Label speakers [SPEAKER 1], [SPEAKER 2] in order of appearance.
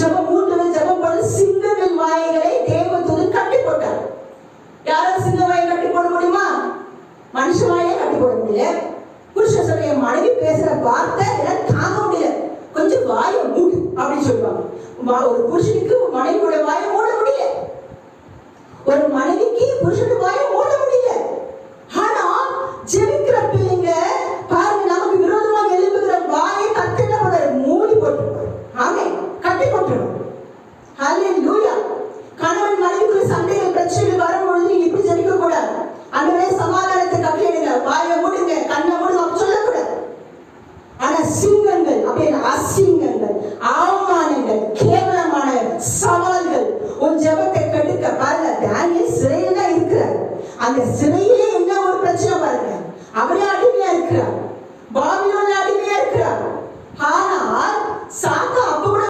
[SPEAKER 1] ஜபம் மூன்று ஜபம் ஜெபம் பண்ணி சிங்கங்கள் வாய்களை தேவதூதன் கட்டி போட்டார் யாரும் சிங்க வாயை கட்டி போட முடியுமா? மனுஷ வாயை கட்டி போட முடியல. புருஷன் சொல்ற மனைவி பேசுற வார்த்தை எல்லாம் தாங்க முடியல. கொஞ்சம் வாயை மூடு அப்படின்னு சொல்லுவாங்க. ஒரு புருஷனுக்கு மனைவியோட வாயை மூட முடியல ஒரு மனைவிக்கு புருஷனுடைய வாயை மூட முடியல ஆனா ஜெபிக்கிற பிள்ளைங்க பாருங்க நமக்கு விரோதமாக எழுப்புகிற வாயை கத்தி என்ன பண்ணாரு மூடி போட்டுருவாரு ஆமே கட்டி ஹalleluya. கணவன் மனைவிக்குள்ள சண்டைகள் பிரச்சனைகள் வரும்பொழுது நீங்க இப்படி ஜெபிக்க கூடாது அந்தவே சமாதானத்தை கட்டளையிடுங்க வாயை மூடுங்க கண்ணை மூடுங்க அப்படி சொல்லக்கூடாது. ஆனா சிங்கங்கள் அப்படின்னு அசிங்கங்கள் அவமானங்கள் கேவலமான சவால்கள் உன் ஜெபத்தை கெடுக்க பாருங்க. தானியல் சிறையில தான் இருக்கிறார். அந்த சிறையிலே என்ன ஒரு பிரச்சனை பாருங்க. அவரே அடிமையா இருக்கிறார்.